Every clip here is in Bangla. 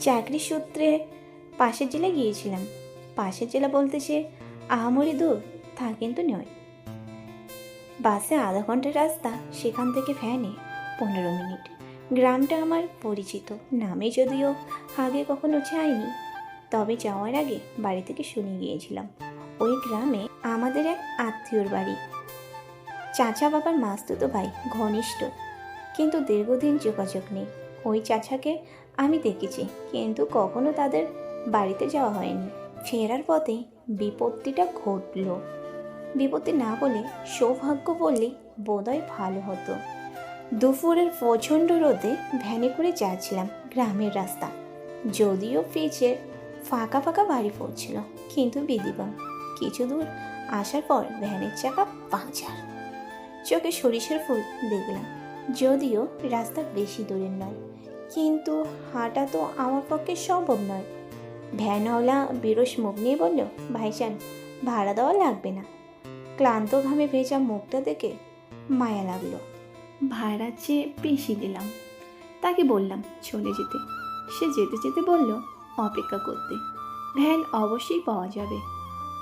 চাকরি সূত্রে পাশের জেলা গিয়েছিলাম। পাশের জেলা বলতে সে আহামরি দূর, তা কিন্তু নয়। বাসে আধা ঘণ্টার রাস্তা, সেখান থেকে ভ্যানে পনেরো মিনিট। গ্রামটা আমার পরিচিত, নামে যদিও আগে কখনো যাইনি। তবে যাওয়ার আগে বাড়ি থেকে শুনে গিয়েছিলাম। ওই গ্রামে আমাদের এক আত্মীয়র বাড়ি। চাচা বাবার মাস্তুতো ভাই ঘনিষ্ঠ, কিন্তু দীর্ঘদিন যোগাযোগ নেই। ওই চাচাকে আমি দেখেছি, কিন্তু কখনো তাদের বাড়িতে যাওয়া হয়নি। ফেরার পথে বিপত্তিটা ঘটল। বিপত্তি না বলে সৌভাগ্য বললে বোধহয় ভালো হতো। দুপুরের প্রচণ্ড রোদে ভ্যানে করে যাচ্ছিলাম গ্রামের রাস্তা। যদিও পিচের ফাঁকা ফাঁকা বাড়ি পড়ছিল, কিন্তু বিদিবাম কিছু দূর আসার পর ভ্যানের চাকা পাঞ্চার চোখে সরিষার ফুল দেখলাম, যদিও রাস্তা বেশি দূরের নয়। কিন্তু হাঁটা তো আমার পক্ষে সম্ভব নয়। ভ্যানওয়ালা বিরস মুখ নিয়ে বলল, ভাইজান, ভাড়া দেওয়া লাগবে না। ক্লান্ত ঘামে ভেজা মুখটা দেখে মায়া লাগল। ভাড়া চেয়ে বেশি দিলাম। তাকে বললাম, চলে যেতে। সে যেতে যেতে বলল, অপেক্ষা করতে। ভ্যান অবশ্যই পাওয়া যাবে।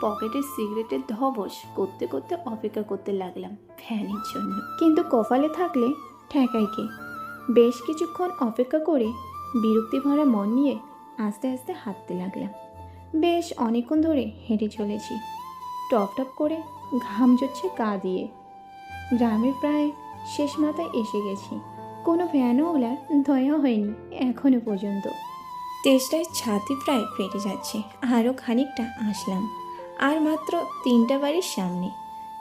পকেটের সিগারেটের ধবস করতে করতে অপেক্ষা করতে লাগলাম ভ্যানের জন্য। কিন্তু কপালে থাকলে ঠেকাই কে? বেশ কিছুক্ষণ অপেক্ষা করে বিরক্তি ভরা মন নিয়ে আস্তে আস্তে হাঁটতে লাগলাম। বেশ অনেকক্ষণ ধরে হেঁটে চলেছি। টপ টপ করে ঘাম জড়ছে গা দিয়ে। গ্রামের প্রায় শেষ মাথায় এসে গেছি। কোনো ভ্যানও ওলার দয়া হয়নি এখনও পর্যন্ত। তেষ্টায় ছাতি প্রায় ফেটে যাচ্ছে। আরও খানিকটা আসলাম। আর মাত্র তিনটা বাড়ির সামনে।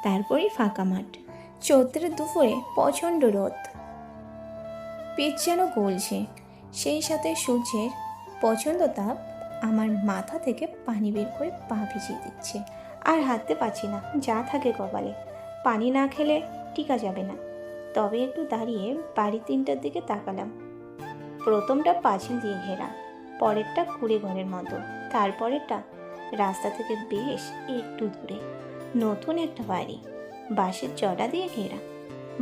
তারপরেই ফাঁকা মাঠ। চৈত্রের দুপুরে প্রচণ্ড রোদ। পেট যেন গলছে। সেই সাথে সূর্যের প্রচণ্ড তাপ আমার মাথা থেকে পানি বের করে পা ভিজিয়ে দিচ্ছে। আর হাঁটতে পারছি না, যা থাকে কপালে। পানি না খেলে টিকা যাবে না। তবে একটু দাঁড়িয়ে বাড়ি তিনটার দিকে তাকালাম। প্রথমটা পাঁচিল দিয়ে ঘেরা, পরেরটা কুড়ে ঘরের মতো। তারপরেরটা রাস্তা থেকে বেশ একটু দূরে। নতুন একটা বাড়ি, বাঁশের জটা দিয়ে ঘেরা।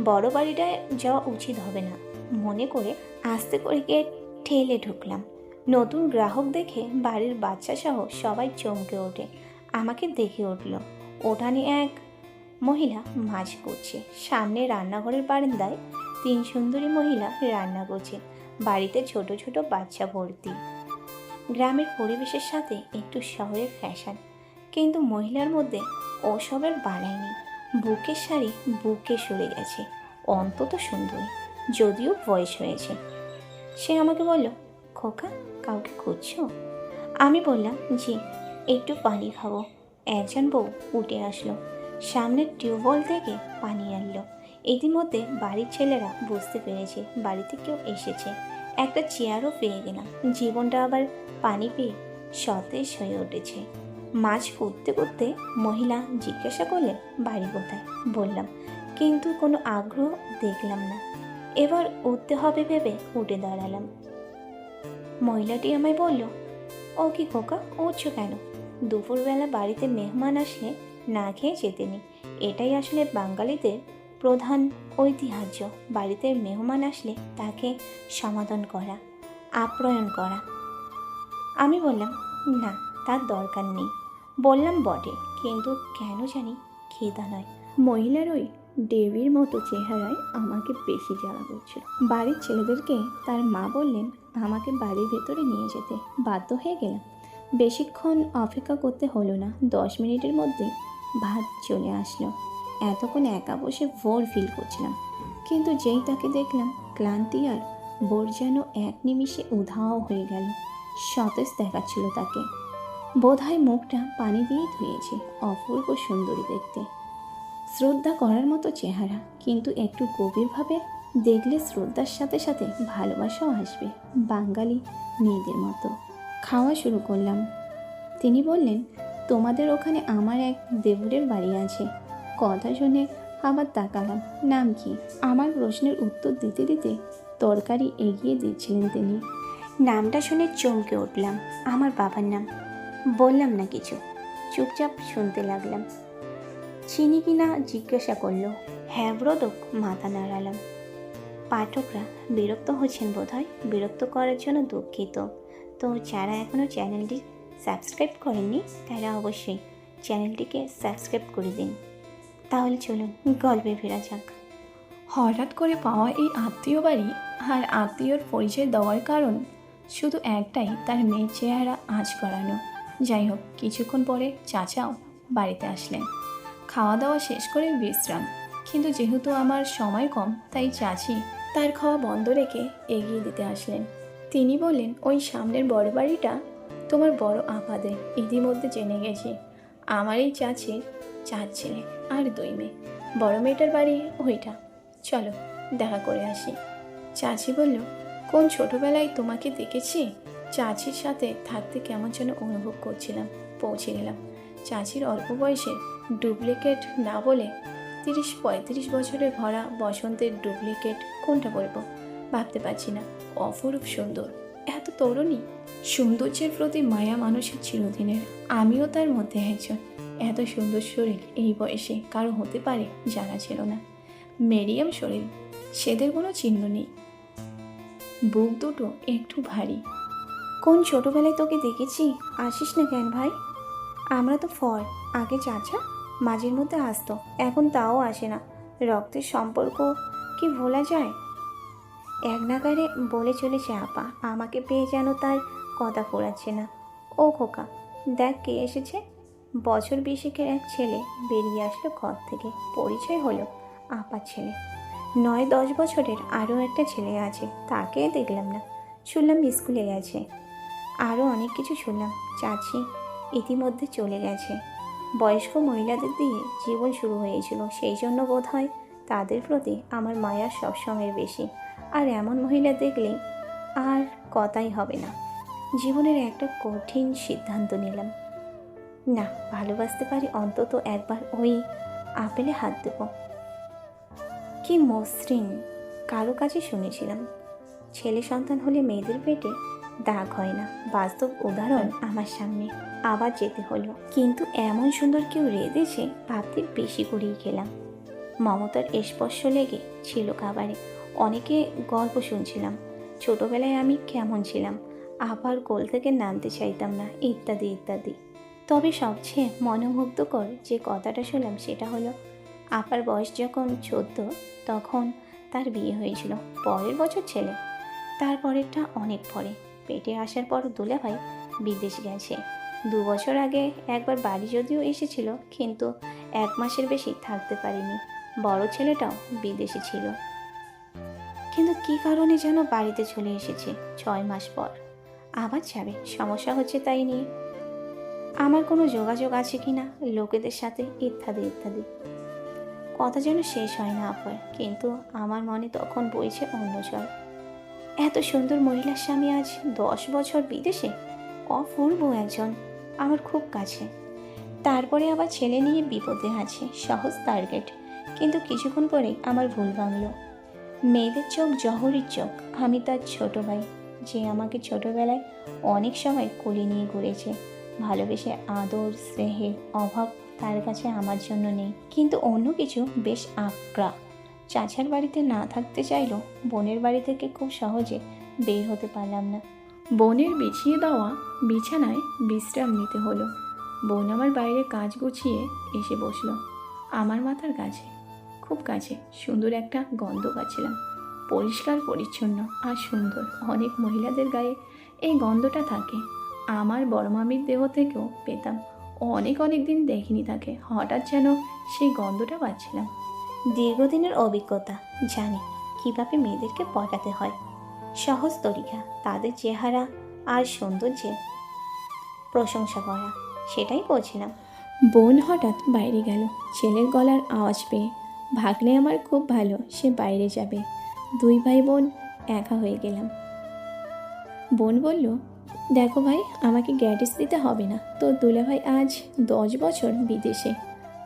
বড় বাড়িটায় যাওয়া উচিত হবে না। মনে করে আস্তে করে গিয়ে ঠেলে ঢুকলাম। নতুন গ্রাহক দেখে বাড়ির বাচ্চা সহ সবাই চমকে ওঠে। আমাকে দেখে উঠল, ওঠানে এক মহিলা মাছ করছে। সামনে রান্নাঘরের বারান্দায় তিন সুন্দরী মহিলা রান্না করছে। বাড়িতে ছোট ছোট বাচ্চা ভর্তি। গ্রামের পরিবেশের সাথে একটু শহরের ফ্যাশন কিন্তু মহিলার মধ্যে ওসবের বানায়নি বুকের শাড়ি বুকে সরে গেছে। অন্তত সুন্দরী। যদিও বয়স হয়েছে সে আমাকে বলল, খোকা, কাউকে খুঁজছো? আমি বললাম, জি, একটু পানি খাব। একজন বউ উঠে আসলো। সামনের টিউবওয়েল থেকে পানি আনলো। ইতিমধ্যে বাড়ির ছেলেরা বুঝতে পেরেছে বাড়িতে কেউ এসেছে। একটা চেয়ারও পেয়ে গেলাম। জীবনটা আবার পানি পেয়ে সতেজ হয়ে উঠেছে। মাছ করতে করতে মহিলা জিজ্ঞাসা করলেন, বাড়ি কোথায়? বললাম, কিন্তু কোনো আগ্রহ দেখলাম না। এবার উঠতে হবে ভেবে উঠে দাঁড়ালাম। মহিলাটি আমায় বলল, ও কি খোকা, উঠছো কেন? দুপুরবেলা বাড়িতে মেহমান আসলে না খেয়ে যেতে নেই। এটাই আসলে বাঙালিদের প্রধান ঐতিহ্য। বাড়িতে মেহমান আসলে তাকে সমাধান করা, আপ্যায়ন করা। আমি বললাম, না, তার দরকার নেই। বললাম, বটে, কিন্তু কেন জানি খিদা নয়। মহিলার ওই দেবীর মতো চেহারায় আমাকে বেশি জ্বালা করছিল। বাড়ির ছেলেদেরকে তার মা বললেন, আমাকে বাড়ির ভেতরে নিয়ে যেতে। বাধ্য হয়ে গেলাম। বেশিক্ষণ অপেক্ষা করতে হলো না। দশ মিনিটের মধ্যে ভাত চলে আসলো। এতক্ষণ একা বসে ভোর ফিল করছিলাম। কিন্তু যেই তাকে দেখলাম, ক্লান্তি আর বোর যেন এক নিমিষে উধাও হয়ে গেল। সতেজ দেখাচ্ছিল তাকে। বোধহয় মুখটা পানি দিয়ে ধুয়েছে। অপূর্ব সুন্দরী দেখতে। শ্রদ্ধা করার মতো চেহারা, কিন্তু একটু গভীরভাবে দেখলে শ্রদ্ধার সাথে সাথে ভালোবাসাও আসবে। বাঙালি মেয়েদের মতো। খাওয়া শুরু করলাম। তিনি বললেন, তোমাদের ওখানে আমার এক দেবরের বাড়ি আছে। কথা শুনে আবার তাকালাম। নাম কি? আমার প্রশ্নের উত্তর দিতে দিতে তরকারি এগিয়ে দিচ্ছিলেন তিনি। নামটা শুনে চমকে উঠলাম। আমার বাবার নাম। বললাম না কিছু। চুপচাপ শুনতে লাগলাম। চিনি কিনা জিজ্ঞাসা করল। হ্যাঁ ব্রদক মাথা নাড়ালাম। পাঠকরা বিরক্ত হচ্ছেন বোধহয়। বিরক্ত করার জন্য দুঃখিত। তো যারা এখনও চ্যানেলটি সাবস্ক্রাইব করেননি, তারা অবশ্যই চ্যানেলটিকে সাবস্ক্রাইব করে দিন। তাহলে চলুন, গল্পে ফেরা যাক। হঠাৎ করে পাওয়া এই আত্মীয় বাড়ি আর আত্মীয়র পরিচয় দেওয়ার কারণ শুধু একটাই, তার মেয়ের চেহারা আঁচ করানো যাই হোক, কিছুক্ষণ পরে চাচাও বাড়িতে আসলেন। খাওয়া দাওয়া শেষ করে বিশ্রাম। কিন্তু যেহেতু আমার সময় কম, তাই চাচি তার খাওয়া বন্ধ রেখে এগিয়ে দিতে আসলেন। তিনি বললেন, ওই সামনের বড় বাড়িটা তোমার বড় আপাদের। ইতিমধ্যে জেনে গেছি। আমার এই চাচির চার ছেলে আর দুই মেয়ে। বড় মেয়েটার বাড়ি ওইটা। চলো, দেখা করে আসি। চাচি বলল, কোন ছোটবেলায় তোমাকে দেখেছি? চাচির সাথে থাকতে কেমন যেন অনুভব করছিলাম, পৌঁছে গেলাম। চাচির অল্প বয়সে ডুপ্লিকেট না বলে তিরিশ পঁয়ত্রিশ বছরে ভরা বসন্তের ডুপ্লিকেট কোনটা বলব? ভাবতে পারছি না। অপরূপ সুন্দর। এত তরুণী। সৌন্দর্যের প্রতি মায়া মানুষের চিরদিনের। আমিও তার মধ্যে একজন। এত সুন্দর শরীর এই বয়সে কারও হতে পারে জানা ছিল না। মেরিয়াম শরীর। সেদের কোনো চিহ্ন নেই। বুক দুটো একটু ভারী। কোন ছোটবেলায় তোকে দেখেছি? আসিস না কেন ভাই? আমরা তো ফর আগে চাচা মাঝের মধ্যে আসতো। এখন তাও আসে না। রক্তের সম্পর্ক কি ভোলা যায়? এক নাগারে বলে চলেছে আপা, আমাকে পেয়ে যেন তার কথা ফোরাচ্ছে না। ও খোকা, দেখ কে এসেছে। বছর বিশেকের এক ছেলে বেরিয়ে আসলো ঘর থেকে। পরিচয় হলো আপার ছেলে। নয়, দশ বছরের আরও একটা ছেলে আছে, তাকে দেখলাম না। শুনলাম স্কুলে গেছে। আরও অনেক কিছু শুনলাম। চাচি ইতিমধ্যে চলে গেছে। বয়স্ক মহিলাদের দিয়ে জীবন শুরু হয়েছিল, সেই জন্য বোধ হয় তাদের প্রতি আমার মায়া সবসময়ের বেশি। আর এমন মহিলা দেখলে আর কথাই হবে না। জীবনের একটা কঠিন সিদ্ধান্ত নিলাম। না, ভালোবাসতে পারি অন্তত একবার ওই আপেলে হাত দেব। কি মসৃণ, কারও কাছে শুনেছিলাম, ছেলে সন্তান হলে মেয়েদের পেটে দাগ হয় না। বাস্তব উদাহরণ আমার সামনে। আবার যেতে হলো। কিন্তু এমন সুন্দর কেউ রেঁধেছে ভাবতে বেশি করেই খেলাম। মমতার স্পর্শ লেগে ছিল খাবারে। অনেকে গল্প শুনছিলাম। ছোটবেলায় আমি কেমন ছিলাম? আবার গোল থেকে নামতে চাইতাম না, ইত্যাদি ইত্যাদি। তবে সবচেয়ে মনোমুগ্ধকর যে কথাটা শুনলাম সেটা হলো, আপার বয়স যখন চোদ্দ, তখন তার বিয়ে হয়েছিল। পরের বছর ছেলে। তারপরেরটা অনেক পরে। পেটে আসার পর দুলাভাই বিদেশ গেছে। দু বছর আগে একবার বাড়ি যদিও এসেছিল, কিন্তু এক মাসের বেশি থাকতে পারিনি। বড় ছেলেটাও বিদেশে ছিল। কিন্তু কি কারণে যেন বাড়িতে চলে এসেছে ছয় মাস পর? আবার যাবে, সমস্যা হচ্ছে তাই নিয়ে। আমার কোনো যোগাযোগ আছে কি না লোকেদের সাথে ইত্যাদি ইত্যাদি। কথা যেন শেষ হয় না আপার, কিন্তু আমার মনে তখন বইছে অন্য জল এত সুন্দর মহিলার স্বামী আজ দশ বছর বিদেশে? অপূর্ব একজন। আমার খুব কাছে। তারপরে আবার ছেলে নিয়ে বিপদে আছে, সহজ টার্গেট। কিন্তু কিছুক্ষণ পরেই আমার ভুল ভাঙল। মেয়েদের চোখ জহরির চোখ, আমি তার ছোট ভাই, যে আমাকে ছোটবেলায় অনেক সময় কোলে নিয়ে ঘুরেছে। ভালোবেসে আদর স্নেহের অভাব তার কাছে আমার জন্য নেই। কিন্তু অন্য কিছু বেশ আগ্রা চাচার বাড়িতে না থাকতে চাইলেও বোনের বাড়ি থেকে খুব সহজে বের হতে পারলাম না। বোনের বিছিয়ে দেওয়া বিছানায় বিশ্রাম নিতে হলো। বোন আমার বাইরে কাজ গুছিয়ে এসে বসল। আমার মাথার কাছে, খুব কাছে, সুন্দর একটা গন্ধ পাচ্ছিলাম। পরিষ্কার, পরিচ্ছন্ন আর সুন্দর। অনেক মহিলাদের গায়ে এই গন্ধটা থাকে। আমার বড় মামির দেহ থেকেও পেতাম। অনেক অনেক দিন দেখিনি তাকে। হঠাৎ যেন সেই গন্ধটা পাচ্ছিলাম। দীর্ঘদিনের অভিজ্ঞতা, জানি। কীভাবে মেয়েদেরকে পটাতে হয়? সহজ তরিকা, তাদের চেহারা আর সৌন্দর্যের প্রশংসা করা, সেটাই বলছিলাম বোন হঠাৎ বাইরে গেল, ছেলের গলার আওয়াজ পেয়ে। ভাগলে আমার খুব ভালো, সে বাইরে যাবে। দুই ভাই বোন একা হয়ে গেলাম। বোন বলল, দেখো ভাই, আমাকে গ্যাটিস দিতে হবে না। তোর দুলাভাই আজ দশ বছর বিদেশে।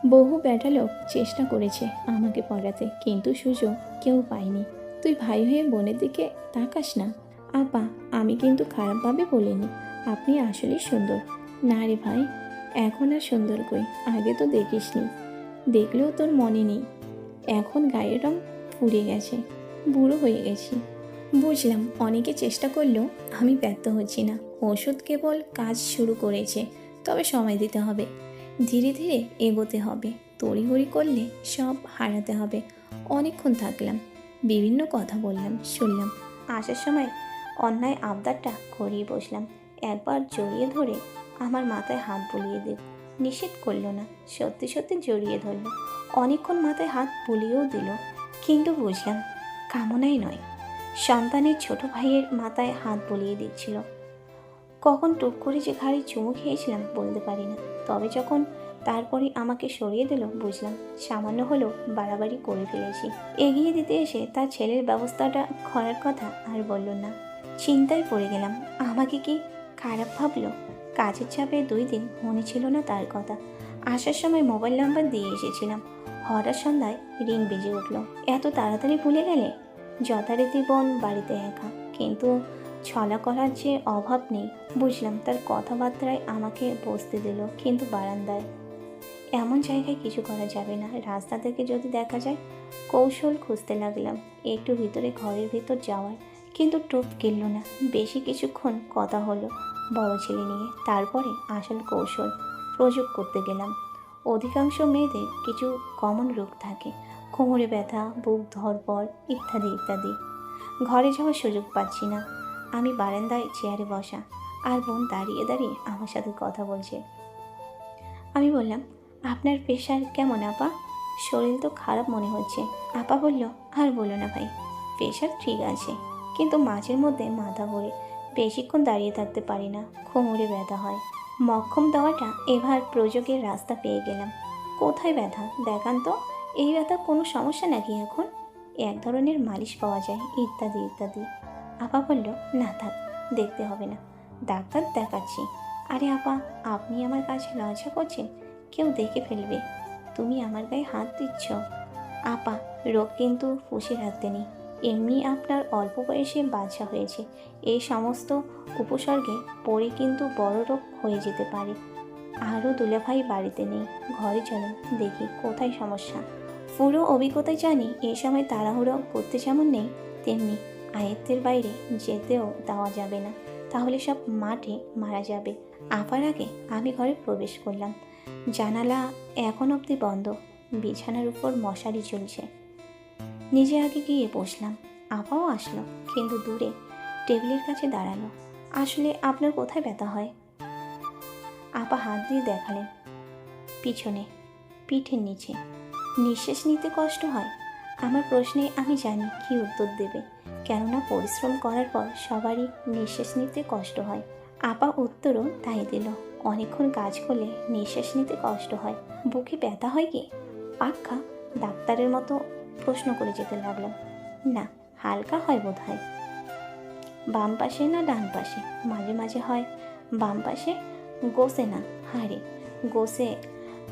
বহু বেটা লোক চেষ্টা করেছে আমাকে পড়াতে, কিন্তু সুযোগ কেউ পায়নি। তুই ভাই হয়ে বোনের দিকে তাকাস না। আপা, আমি কিন্তু খারাপভাবে বলিনি। আপনি আসলেই সুন্দর। না রে ভাই, এখন আর সুন্দর কই? আগে তো দেখিসনি। দেখলেও তোর মনে নেই। এখন গায়ের রং ফুরে গেছে। বুড়ো হয়ে গেছি। বুঝলাম, অনেকে চেষ্টা করলেও আমি ব্যর্থ হচ্ছি না। ওষুধ কেবল কাজ শুরু করেছে, তবে সময় দিতে হবে। ধীরে ধীরে এগোতে হবে। তড়িঘড়ি করলে সব হারাতে হবে। অনেকক্ষণ থাকলাম। বিভিন্ন কথা বললাম, শুনলাম। আসার সময় অন্যায় আবদারটা করিয়ে বসলাম। একবার জড়িয়ে ধরে আমার মাথায় হাত বুলিয়ে দিল নিষেধ করল না, সত্যি সত্যি জড়িয়ে ধরলো। অনেকক্ষণ মাথায় হাত বুলিয়েও দিল, কিন্তু বুঝলাম কামনাই নয়। সন্তানের ছোট ভাইয়ের মাথায় হাত বুলিয়ে দিচ্ছিল। কখন টুক করে যে ঘাড়ি চুমু খেয়েছিলাম বলতে পারি না, তবে যখন তারপরে আমাকে সরিয়ে দিল, বুঝলাম। সামান্য হলেও বাড়াবাড়ি করে ফেলেছি। এগিয়ে দিতে এসে তার ছেলের ব্যবস্থাটা করার কথা আর বলল না। চিন্তায় পড়ে গেলাম, আমাকে কি খারাপ ভাবলো? কাজের চাপে দুই দিন মনে ছিল না তার কথা। আসার সময় মোবাইল নাম্বার দিয়ে এসেছিলাম। হঠাৎ সন্ধ্যায় রিং বেজে উঠল। এত তাড়াতাড়ি ভুলে গেলে? যথারীতি বোন বাড়িতে একা, কিন্তু ছলা করার যে অভাব নেই, বুঝলাম তার কথাবার্তায় আমাকে বসতে দিল, কিন্তু বারান্দায় এমন জায়গায় কিছু করা যাবে না। রাস্তা থেকে যদি দেখা যায়, কৌশল খুঁজতে লাগলাম। একটু ভিতরে ঘরের ভিতর যাওয়ার। কিন্তু টোপ কিনল না। বেশি কিছুক্ষণ কথা হলো বড় ছেলে নিয়ে। তারপরে আসল কৌশল প্রয়োগ করতে গেলাম। অধিকাংশ মেয়েদের কিছু কমন রোগ থাকে। কোমরে ব্যথা, বুক ধরপড় ইত্যাদি ইত্যাদি। ঘরে যাওয়ার সুযোগ পাচ্ছি না। আমি বারান্দায় চেয়ারে বসা। আর বোন দাঁড়িয়ে দাঁড়িয়ে আমার সাথে কথা বলছে। আমি বললাম আপনার প্রেশার কেমন, আপা? শরীর তো খারাপ মনে হচ্ছে। আপা বলল, আর বলো না ভাই, প্রেশার ঠিক আছে, কিন্তু মাঝের মধ্যে মাথা ঘোরে বেশিক্ষণ দাঁড়িয়ে থাকতে পারি না, কোমরে ব্যথা হয়। মক্ষম দেওয়াটা এবার প্রযোগের রাস্তা পেয়ে গেলাম। কোথায় ব্যথা? দেখান তো, এই ব্যথা কোনো সমস্যা নাকি এখন? এক ধরনের মালিশ পাওয়া যায়, ইত্যাদি ইত্যাদি। আপা বলল, না থাক, দেখতে হবে না। ডাক্তার দেখাচ্ছি। আরে আপা, আপনি আমার কাছে লজ্জা করছেন? কেউ দেখে ফেলবে। তুমি আমার গায়ে হাত দিচ্ছ। আপা, রোগ কিন্তু ফুসে রাখতে নেই এমনি আপনার অল্প বয়সে বাচ্চা হয়েছে। এই সমস্ত উপসর্গে পরে কিন্তু বড় রোগ হয়ে যেতে পারে। আরও দুলাভাই বাড়িতে নেই। ঘরে চলেন, দেখি কোথায় সমস্যা। পুরো অভিজ্ঞতায় জানি এই সময় তাড়াহুড়ো করতে যেমন নেই, তেমনি আয়ত্তের বাইরে যেতেও দেওয়া যাবে না। তাহলে সব মাঠে মারা যাবে। আপার আগে আমি ঘরে প্রবেশ করলাম। জানালা এখন অবধি বন্ধ। বিছানার উপর মশারি চলছে। নিজে আগে গিয়ে বসলাম। আপাও আসলো, কিন্তু দূরে। টেবিলের কাছে দাঁড়াল। আসলে আপনার কোথায় ব্যথা হয়? আপা হাত দিয়ে দেখালেন। পিছনে, পিঠের নিচে। নিঃশ্বাস নিতে কষ্ট হয়? আমার প্রশ্নে আমি জানি কি উত্তর দেবে। কেননা পরিশ্রম করার পর সবারই নিঃশ্বাস নিতে কষ্ট হয়। আপা উত্তরও তাই দিল। অনেকক্ষণ কাজ করলে নিঃশ্বাস নিতে কষ্ট হয়। বুকে ব্যথা হয় কি? পাক্কা ডাক্তারের মতো প্রশ্ন করে যেতে লাগলাম না, হালকা হয় বোধ হয় বাম পাশে না ডান পাশে? মাঝে মাঝে হয়। বাম পাশে? গোসে না। হারে গোসে।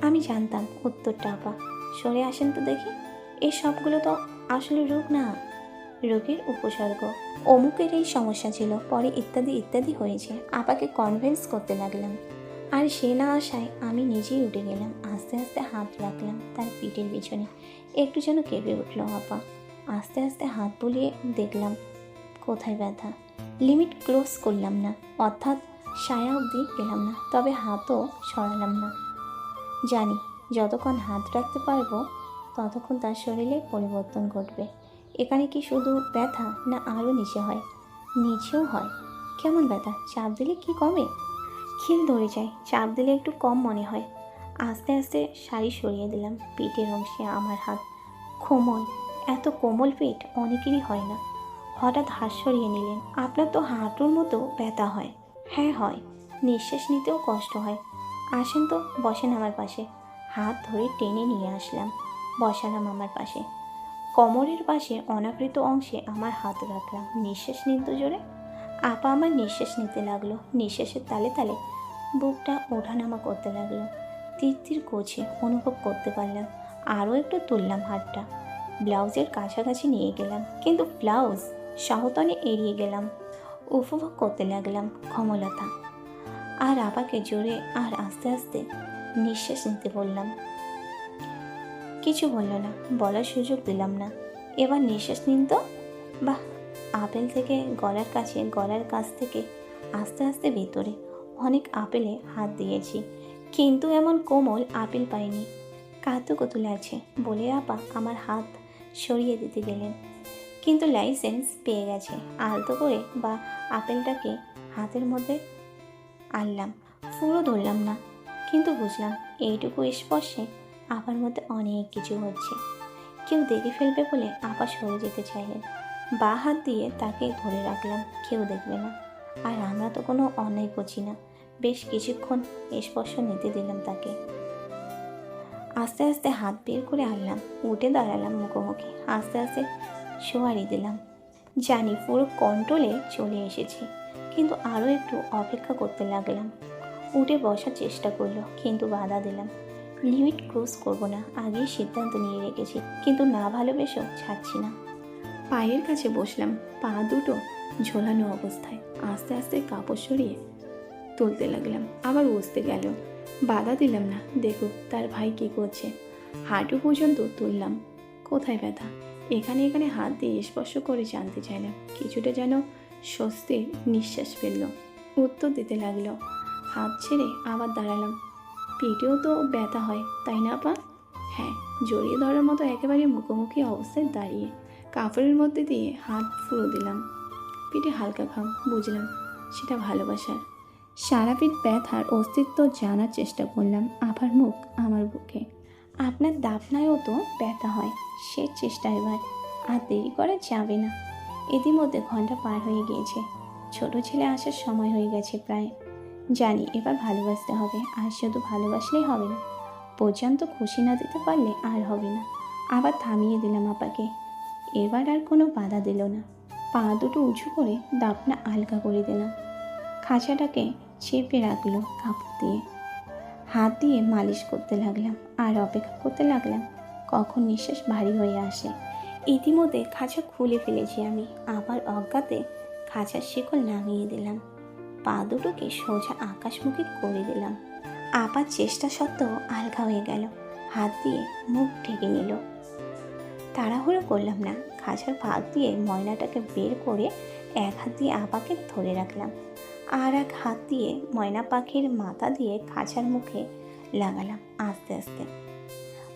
আমি জানতাম উত্তরটা আপা। সরে আসেন তো দেখি। এই সবগুলো তো আসলে রোগ না। রোগের উপসর্গ। অমুকের এই সমস্যা ছিল, পরে ইত্যাদি ইত্যাদি হয়েছে। আপাকে কনভিন্স করতে লাগলাম। আর সে না আসায় আমি নিজেই উঠে গেলাম, আস্তে আস্তে হাত রাখলাম তার পিঠের পিছনে। একটু যেন কেঁপে উঠল আপা। আস্তে আস্তে হাত বুলিয়ে দেখলাম, কোথায় ব্যথা? লিমিট ক্লোজ করলাম না, অর্থাৎ সায়া অবধি গেলাম না, তবে হাতও সরালাম না। জানি, যতক্ষণ হাত রাখতে পারব, ততক্ষণ তার শরীরে পরিবর্তন ঘটবে। এখানে কি শুধু ব্যথা না আরও নিচে হয়? নিচেও হয়। কেমন ব্যথা? চাপ দিলে কি কমে? খিল ধরে যায়। চাপ দিলে একটু কম মনে হয়। আস্তে আস্তে শাড়ি সরিয়ে দিলাম। পিঠের অংশে আমার হাত। কোমল। এত কোমল পেট অনেকেরই হয় না। হঠাৎ হাত সরিয়ে নিলেন। আপনার তো হাঁটুর মতো ব্যথা হয়। হ্যাঁ হয়। নিঃশ্বাস নিতেও কষ্ট হয়। আসেন তো, বসেন আমার পাশে। হাত ধরে টেনে নিয়ে আসলাম। বসালাম আমার পাশে। কোমরের পাশে অনাবৃত অংশে আমার হাত রাখলাম। নিঃশ্বাস নিন তো জোরে। আপা আমার নিঃশ্বাস নিতে লাগল। নিঃশ্বাসের তালে তালে বুকটা ওঠানামা করতে লাগল। তীর তীর করছে অনুভব করতে পারলাম। আরও একটু তুললাম হাতটা। ব্লাউজের কাছাকাছি নিয়ে গেলাম। কিন্তু ব্লাউজ সহতনে এড়িয়ে গেলাম। উপভোগ করতে লাগলাম ক্ষমলতা আর আপাকে জোরে আর আস্তে আস্তে নিঃশ্বাস নিতে বললাম। কিছু বলল না, বলার সুযোগ দিলাম না। এবার নিঃশ্বাস নিন তো। বাহ, আপেল থেকে গলার কাছে, গলার কাছ থেকে আস্তে আস্তে ভেতরে অনেক আপেলে হাত দিয়েছি। কিন্তু এমন কোমল আপেল পাইনি। কাতু কতু লাগছে বলে আপা আমার হাত সরিয়ে দিতে গেলেন। কিন্তু লাইসেন্স পেয়ে গেছে, আলতো করে বা আপেলটাকে হাতের মধ্যে আনলাম। পুরো ধরলাম না, কিন্তু বুঝলাম এইটুকু স্পর্শে আপার মধ্যে অনেক কিছু হচ্ছে। কেউ দেখে ফেলবে বলে আপা সরে যেতে চাইলেন। বা হাত দিয়ে তাকে ধরে রাখলাম, কেউ দেখবে না। আর আমরা তো কোনো অন্যায় করছি না। বেশ কিছুক্ষণ স্পর্শ নিতে দিলাম তাকে। আস্তে আস্তে হাত বের করে আনলাম, উঠে দাঁড়ালাম মুখোমুখি। আস্তে আস্তে শোয়ারি দিলাম। জানি পুরো কন্ট্রোলে চলে এসেছি। কিন্তু আরও একটু অপেক্ষা করতে লাগলাম। উঠে বসার চেষ্টা করল, কিন্তু বাধা দিলাম। লিমিট ক্রস করব না, আগেই সিদ্ধান্ত নিয়ে রেখেছি। কিন্তু না ভালোবেসেও ছাড়ছি না। পায়ের কাছে বসলাম, পা দুটো ঝোলানো অবস্থায়। আস্তে আস্তে কাপড় সরিয়ে তুলতে লাগলাম, আবার বসতে গেল। বাধা দিলাম না দেখো তার ভাই কী করছে। হাঁটু পর্যন্ত তুললাম, কোথায় ব্যথা? এখানে এখানে হাত দিয়ে স্পর্শ করে জানতে চাইলাম, কিছুটা যেন স্বস্তির নিঃশ্বাস ফেলল। উত্তর দিতে লাগল, হাত ছেড়ে আবার দাঁড়ালাম পেটেও তো ব্যথা হয়, তাই না পা হ্যাঁ জড়িয়ে ধরার মতো একেবারে মুখোমুখি অবস্থায় দাঁড়িয়ে কাপড়ের মধ্যে দিয়ে হাত ফুলো দিলাম। পিঠে হালকা ঘাম, বুঝলাম সেটা ভালোবাসার। সারা পিঠ ব্যথার অস্তিত্ব জানার চেষ্টা করলাম আবার মুখ আমার বুকে। আপনার দাফনায়ও তো ব্যথা হয়, সে চেষ্টা এবার। আর দেরি করা যাবে না। ইতিমধ্যে ঘণ্টা পার হয়ে গিয়েছে। ছোট ছেলে আসার সময় হয়ে গেছে প্রায়। জানি, এবার ভালোবাসতে হবে। আর শুধু ভালোবাসলেই হবে না, পর্যন্ত খুশি না দিতে পারলে আর হবে না। আবার থামিয়ে দিলাম আপাকে। এবার আর কোনো বাধা দিল না। পা দুটো উঁচু করে দাপনা আলগা করে দিলাম। খাঁচাটাকে চেপে রাখল কাপড় দিয়ে। হাত দিয়ে মালিশ করতে লাগলাম আর অপেক্ষা করতে লাগলাম কখন নিঃশ্বাস ভারী হয়ে আসে। ইতিমধ্যে খাঁচা খুলে ফেলেছি আমি। আবার অজ্ঞাতে খাঁচার শিকল নামিয়ে দিলাম। পা দুটোকে সোজা আকাশমুখী করে দিলাম। আপার চেষ্টা সত্ত্বেও আলগা হয়ে গেল। হাত দিয়ে মুখ ঢেকে নিল। তাড়াহুড়ো করলাম না। খাঁচার ভাগ দিয়ে ময়নাটাকে বের করে এক হাত দিয়ে আপাকে ধরে রাখলাম। আর এক হাত দিয়ে ময়না পাখির মাথা দিয়ে খাঁচার মুখে লাগালাম আস্তে আস্তে।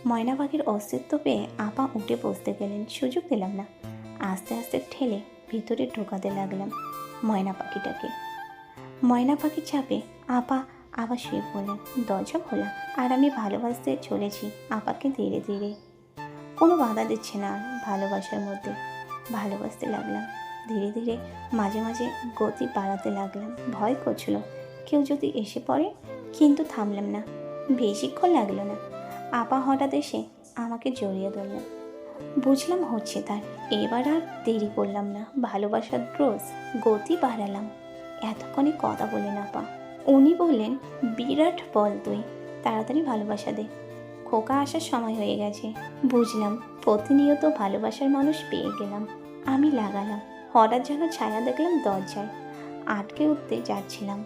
ময়না পাখির অস্তিত্ব পেয়ে আপা উঠে বসতে গেলেন। সুযোগ দিলাম না। আস্তে আস্তে ঠেলে ভিতরে ঢোকাতে লাগলাম ময়না পাখিটাকে। ময়না পাখির চাপে আপা আবার শুয়ে পড়লেন। দরজা খোলা আর আমি ভালোবাসতে চলেছি আপাকে ধীরে ধীরে। কোনো বাধা দিচ্ছে না ভালোবাসার মধ্যে। ভালোবাসতে লাগলাম। ধীরে ধীরে মাঝে মাঝে গতি বাড়াতে লাগলাম। ভয় করছিল। কেউ যদি এসে পড়ে, কিন্তু থামলাম না। বেশিক্ষণ লাগল না। আপা হঠাৎ এসে আমাকে জড়িয়ে ধরলেন। বুঝলাম হচ্ছে তার। এবার আর দেরি করলাম না। ভালোবাসার ড্রোজ গতি বাড়ালাম। এতক্ষণে কথা বলেন আপা উনি বললেন, বিরাট বল তুই, তাড়াতাড়ি ভালোবাসা দে। খোকা আসার সময় হয়ে গেছে। বুঝলাম, প্রতিনিয়ত ভালোবাসার মানুষ পেয়ে গেলাম। আমি লাগালাম, হঠাৎ যেন ছায়া দেখলাম দরজায়। আটকে উঠতে যাচ্ছিলাম,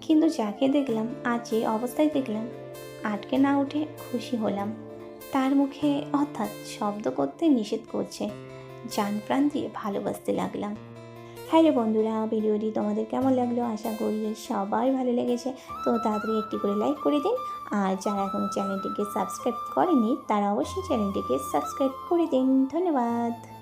কিন্তু যাকে দেখলাম আর যে অবস্থায় দেখলাম, আটকে না উঠে খুশি হলাম। তার মুখে অর্থাৎ শব্দ করতে নিষেধ করছে প্রাণ দিয়ে ভালোবাসতে লাগলাম। হ্যাঁ রে বন্ধুরা, ভিডিওটি তোমাদের কেমন লাগল? আশা করি সবাই ভালো লেগেছে। তো তাড়াতাড়ি একটি করে লাইক করে দিন। আর যারা এখনও চ্যানেলটিকে সাবস্ক্রাইব করেনি, তারা অবশ্যই চ্যানেলটিকে সাবস্ক্রাইব করে দিন। ধন্যবাদ।